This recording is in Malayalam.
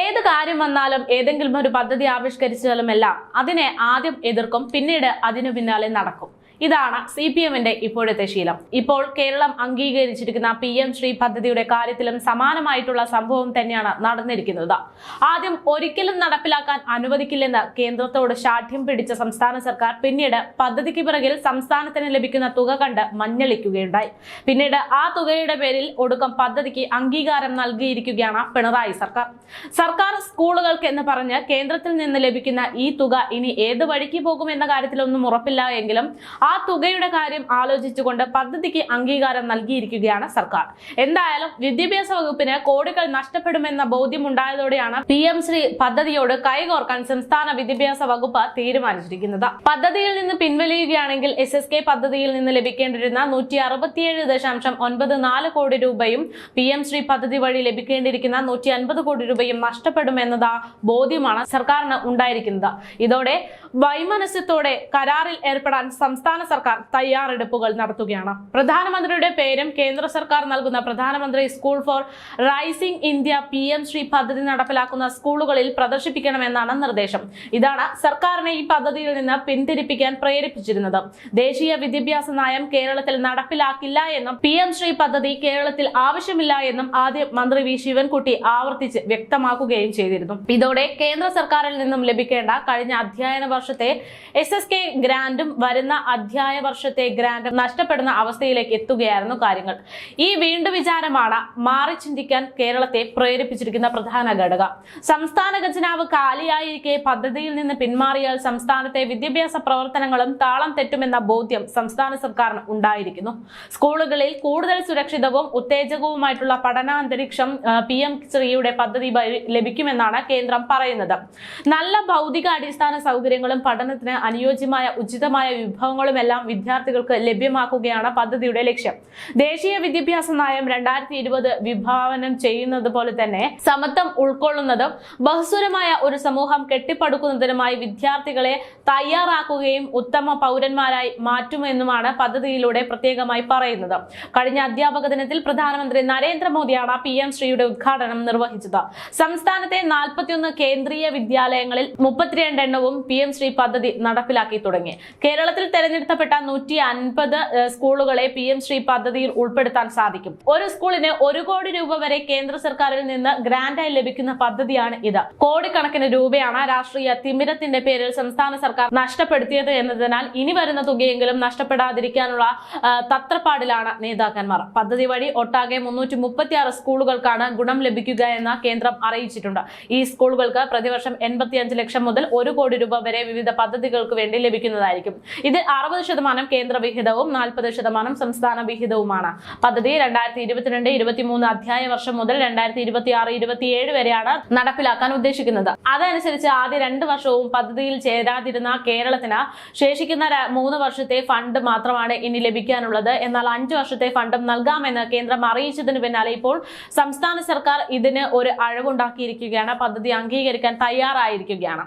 ഏത് കാര്യം വന്നാലും ഏതെങ്കിലും ഒരു പദ്ധതി ആവിഷ്കരിച്ചാലും എല്ലാം അതിനെ ആദ്യം എതിർക്കും പിന്നീട് അതിനു പിന്നാലെ നടക്കും. ഇതാണ് സി പി എമ്മിന്റെ ഇപ്പോഴത്തെ ശീലം. ഇപ്പോൾ കേരളം അംഗീകരിച്ചിരിക്കുന്ന പി എം ശ്രീ പദ്ധതിയുടെ കാര്യത്തിലും സമാനമായിട്ടുള്ള സംഭവം തന്നെയാണ് നടന്നിരിക്കുന്നത്. ആദ്യം ഒരിക്കലും നടപ്പിലാക്കാൻ അനുവദിക്കില്ലെന്ന് കേന്ദ്രത്തോട് ശാഠ്യം പിടിച്ച സംസ്ഥാന സർക്കാർ പിന്നീട് പദ്ധതിക്ക് പിറകിൽ സംസ്ഥാനത്തിന് ലഭിക്കുന്ന തുക കണ്ട് മഞ്ഞളിക്കുകയുണ്ടായി. പിന്നീട് ആ തുകയുടെ പേരിൽ ഒടുക്കം പദ്ധതിക്ക് അംഗീകാരം നൽകിയിരിക്കുകയാണ് പിണറായി സർക്കാർ. സർക്കാർ സ്കൂളുകൾക്ക് എന്ന് പറഞ്ഞ് കേന്ദ്രത്തിൽ നിന്ന് ലഭിക്കുന്ന ഈ തുക ഇനി ഏത് വഴിക്ക് പോകും പോകുമെന്ന കാര്യത്തിലൊന്നും ഉറപ്പില്ല എങ്കിലും ആ തുകയുടെ കാര്യം ആലോചിച്ചുകൊണ്ട് പദ്ധതിക്ക് അംഗീകാരം നൽകിയിരിക്കുകയാണ് സർക്കാർ. എന്തായാലും വിദ്യാഭ്യാസ വകുപ്പിന് കോടികൾ നഷ്ടപ്പെടുമെന്ന ബോധ്യമുണ്ടായതോടെയാണ് പി എം ശ്രീ പദ്ധതിയോട് കൈകോർക്കാൻ സംസ്ഥാന വിദ്യാഭ്യാസ വകുപ്പ് തീരുമാനിച്ചിരിക്കുന്നത്. പദ്ധതിയിൽ നിന്ന് പിൻവലിയുകയാണെങ്കിൽ എസ് എസ് കെ പദ്ധതിയിൽ നിന്ന് ലഭിക്കേണ്ടിരുന്ന നൂറ്റി അറുപത്തിയേഴ് ദശാംശം ഒൻപത് നാല് കോടി രൂപയും പി എം ശ്രീ പദ്ധതി വഴി ലഭിക്കേണ്ടിയിരിക്കുന്ന നൂറ്റി അൻപത് കോടി രൂപയും നഷ്ടപ്പെടുമെന്നത് ബോധ്യമാണ് സർക്കാരിന് ഉണ്ടായിരിക്കുന്നത്. ഇതോടെ വൈമനസ്യത്തോടെ കരാറിൽ ഏർപ്പെടാൻ സംസ്ഥാന സർക്കാർ തയ്യാറെടുപ്പുകൾ നടത്തുകയാണ്. പ്രധാനമന്ത്രിയുടെ പേരും കേന്ദ്ര സർക്കാർ നൽകുന്ന പ്രധാനമന്ത്രി school for rising India P M Shri പദ്ധതി നടപ്പിലാക്കുന്ന സ്കൂളുകളിൽ പ്രദർശിപ്പിക്കണമെന്നാണ് നിർദ്ദേശം. ഇതാണ് സർക്കാരിനെ ഈ പദ്ധതിയിൽ നിന്ന് പിന്തിരിപ്പിക്കാൻ പ്രേരിപ്പിച്ചിരുന്നത്. ദേശീയ വിദ്യാഭ്യാസ നയം കേരളത്തിൽ നടപ്പിലാക്കില്ല എന്നും പി എം ശ്രീ പദ്ധതി കേരളത്തിൽ ആവശ്യമില്ല എന്നും ആദ്യം മന്ത്രി വി ശിവൻകുട്ടി ആവർത്തിച്ച് വ്യക്തമാക്കുകയും ചെയ്തിരുന്നു. ഇതോടെ കേന്ദ്ര സർക്കാരിൽ നിന്നും ലഭിക്കേണ്ട കഴിഞ്ഞ അധ്യയന വർഷത്തെ എസ് എസ് കെ ഗ്രാന്റും വരുന്ന അധ്യായ വർഷത്തെ ഗ്രാൻഡ് നഷ്ടപ്പെടുന്ന അവസ്ഥയിലേക്ക് എത്തുകയായിരുന്നു കാര്യങ്ങൾ. ഈ വീണ്ടും വിചാരമാണ് മാറി ചിന്തിക്കാൻ കേരളത്തെ പ്രേരിപ്പിച്ചിരിക്കുന്ന പ്രധാന ഘടകം. സംസ്ഥാന ഖജനാവ് കാലിയായിരിക്കെ പദ്ധതിയിൽ നിന്ന് പിന്മാറിയാൽ സംസ്ഥാനത്തെ വിദ്യാഭ്യാസ പ്രവർത്തനങ്ങളും താളം തെറ്റുമെന്ന ബോധ്യം സംസ്ഥാന സർക്കാരിന് ഉണ്ടായിരിക്കുന്നു. സ്കൂളുകളിൽ കൂടുതൽ സുരക്ഷിതവും ഉത്തേജകവുമായിട്ടുള്ള പഠനാന്തരീക്ഷം പി എം ശ്രീയുടെ പദ്ധതി ലഭിക്കുമെന്നാണ് കേന്ദ്രം പറയുന്നത്. നല്ല ഭൗതിക അടിസ്ഥാന സൗകര്യങ്ങളും പഠനത്തിന് അനുയോജ്യമായ ഉചിതമായ വിഭവങ്ങളും എല്ലാം വിദ്യാർത്ഥികൾക്ക് ലഭ്യമാക്കുകയാണ് പദ്ധതിയുടെ ലക്ഷ്യം. ദേശീയ വിദ്യാഭ്യാസ നയം രണ്ടായിരത്തി ഇരുപത് വിഭാവനം ചെയ്യുന്നത് പോലെ തന്നെ സമത്വം ഉൾക്കൊള്ളുന്നതും ബഹുസ്വരമായ ഒരു സമൂഹം കെട്ടിപ്പടുക്കുന്നതിനുമായി വിദ്യാർത്ഥികളെ തയ്യാറാക്കുകയും ഉത്തമ പൗരന്മാരായി മാറ്റുമെന്നുമാണ് പദ്ധതിയിലൂടെ പ്രത്യേകമായി പറയുന്നത്. കഴിഞ്ഞ അധ്യാപക ദിനത്തിൽ പ്രധാനമന്ത്രി നരേന്ദ്രമോദിയാണ് പി എം ശ്രീയുടെ ഉദ്ഘാടനം നിർവഹിച്ചത്. സംസ്ഥാനത്തെ നാൽപ്പത്തിയൊന്ന് കേന്ദ്രീയ വിദ്യാലയങ്ങളിൽ മുപ്പത്തിരണ്ട് എണ്ണവും പി എം ശ്രീ പദ്ധതി നടപ്പിലാക്കി തുടങ്ങി. കേരളത്തിൽ തെരഞ്ഞെടുക്കപ്പെട്ട നൂറ്റി അൻപത് സ്കൂളുകളെ പി എം ശ്രീ പദ്ധതിയിൽ ഉൾപ്പെടുത്താൻ സാധിക്കും. ഒരു സ്കൂളിന് ഒരു കോടി രൂപ വരെ കേന്ദ്ര സർക്കാരിൽ നിന്ന് ഗ്രാന്റായി ലഭിക്കുന്ന പദ്ധതിയാണ് ഇത്. കോടിക്കണക്കിന് രൂപയാണ് രാഷ്ട്രീയ തിമിരത്തിന്റെ പേരിൽ സംസ്ഥാന സർക്കാർ നഷ്ടപ്പെടുത്തിയത് എന്നതിനാൽ ഇനി വരുന്ന തുകയെങ്കിലും നഷ്ടപ്പെടാതിരിക്കാനുള്ള തത്രപ്പാടിലാണ് നേതാക്കന്മാർ. പദ്ധതി വഴി ഒട്ടാകെ മുന്നൂറ്റി മുപ്പത്തി ആറ് സ്കൂളുകൾക്കാണ് ഗുണം ലഭിക്കുക എന്ന് കേന്ദ്രം അറിയിച്ചിട്ടുണ്ട്. ഈ സ്കൂളുകൾക്ക് പ്രതിവർഷം എൺപത്തിയഞ്ച് ലക്ഷം മുതൽ ഒരു കോടി രൂപ വരെ വിവിധ പദ്ധതികൾക്ക് വേണ്ടി ലഭിക്കുന്നതായിരിക്കും. ഇതിൽ അറുപത് ശതമാനം കേന്ദ്ര വിഹിതവും നാൽപ്പത് ശതമാനം സംസ്ഥാന വിഹിതവുമാണ്. പദ്ധതി രണ്ടായിരത്തി ഇരുപത്തിരണ്ട് ഇരുപത്തിമൂന്ന് അധ്യായ വർഷം മുതൽ രണ്ടായിരത്തി ഇരുപത്തി ആറ് ഇരുപത്തിയേഴ് വരെയാണ് നടപ്പിലാക്കാൻ ഉദ്ദേശിക്കുന്നത്. അതനുസരിച്ച് ആദ്യ രണ്ട് വർഷവും പദ്ധതിയിൽ ചേരാതിരുന്ന കേരളത്തിന് ശേഷിക്കുന്ന മൂന്ന് വർഷത്തെ ഫണ്ട് മാത്രമാണ് ഇനി ലഭിക്കാനുള്ളത്. എന്നാൽ അഞ്ചു വർഷത്തെ ഫണ്ടും നൽകാമെന്ന് കേന്ദ്രം അറിയിച്ചതിന് പിന്നാലെ ഇപ്പോൾ സംസ്ഥാന സർക്കാർ ഇതിന് ഒരു അഴവുണ്ടാക്കിയിരിക്കുകയാണ്. പദ്ധതി അംഗീകരിക്കാൻ തയ്യാറായിരിക്കുകയാണ്.